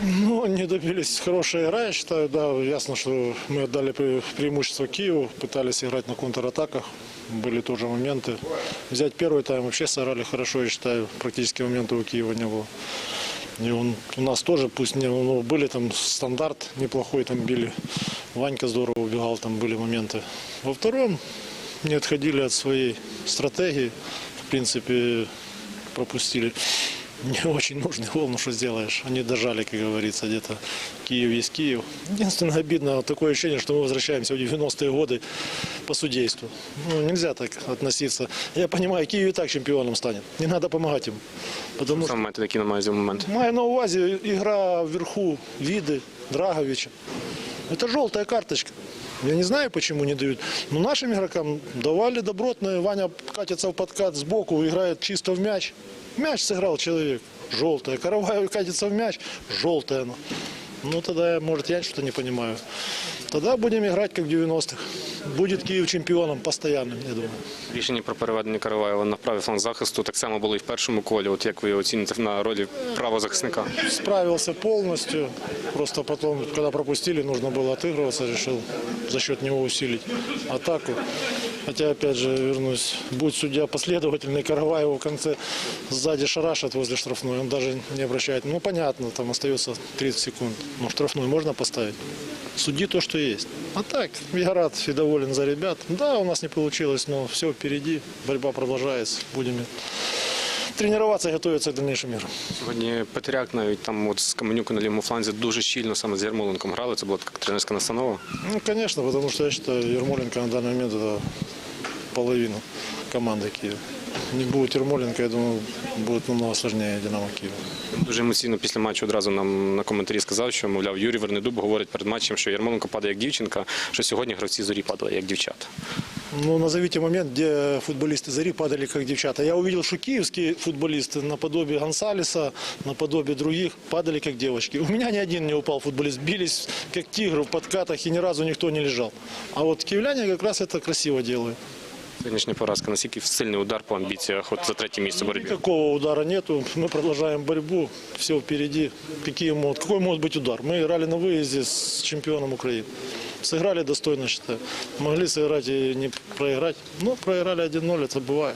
Ну, не добились хорошая игра, я считаю, да, ясно, что мы отдали пре- преимущество Киеву, пытались играть на контратаках, были тоже моменты. Взять первый тайм вообще сыграли хорошо, я считаю, практически момента у Киева не было. И он, у нас тоже, пусть не, ну, были там стандарт неплохой, там били. Ванька здорово убегал, там были моменты. Во втором не отходили от своей стратегии, в принципе, пропустили не очень нужный гол, ну что сделаешь. Они дожали, как говорится, где-то Киев есть Киев. Единственное обидно, вот такое ощущение, что мы возвращаемся в 90-е годы по судейству. Ну, нельзя так относиться. Я понимаю, Киев и так чемпионом станет. Не надо помогать им. Потому что Саме маєте такі на увазі момент. Маю на увазі игра вверху Лиды, Драговича. Это желтая карточка. Я не знаю, почему не дают. Но нашим игрокам давали добротно. Ваня катится в подкат сбоку, играет чисто в мяч. Мяч сыграл человек. Желтая. Караваев катится в мяч. Желтая. Ну тогда, может, я что-то не понимаю. Тогда будем играть как в 90-х. Будет Киев чемпионом постоянным, я думаю. Рішення про переведення Караваєва на правий фланг захисту так само було і в першому колі. От як ви його оціните на ролі правозахисника? Справился полностью. Просто потом, когда пропустили, нужно было отыгрываться. Решил за счет него усилить атаку. Хотя, опять же, вернусь, будь судья последовательный, Караваева в конце сзади шарашит возле штрафной. Он даже не обращает. Ну, понятно, там остается 30 секунд. Но штрафной можно поставить. Суди то, что есть. А так, я рад и доволен за ребят. Да, у нас не получилось, но все впереди. Борьба продолжается. Будем тренироваться и готовиться к дальнейшим играм. Сьогодні Петряк навіть там от з Каменюка на лівому фланзі дуже щільно саме з Ярмоленком грали. Це була така тренерська настанова. Ну, конечно, потому что я считаю, Ермоленко на данный момент это половина команды Киева. Не будет Ермоленко, я думаю, будет намного сложнее Динамо Киева. Дуже емоційно після матчу одразу нам на коментарі сказав, що мовляв Юрій Вернедуб говорить перед матчем, що Ярмоленко падає як дівчинка, що сьогодні гравці зорі падали як дівчата. Ну, назовите момент, где футболисты Зари падали как девчата. Я увидел, что киевские футболисты наподобие Гонсалеса, наподобие других падали как девочки. У меня ни один не упал футболист. Бились как тигры в подкатах и ни разу никто не лежал. А вот киевляне как раз это красиво делают. Сьогоднішня поразка, наскільки сильний удар по амбіціях от за третє місце в боротьбі. Никакого удара нету. Мы продолжаем борьбу. Все впереди. Какие могут, какой может быть удар? Мы играли на выезде с чемпионом Украины. Сыграли достойно, считаю. Могли сыграть и не проиграть. Но проиграли 1-0, это бывает.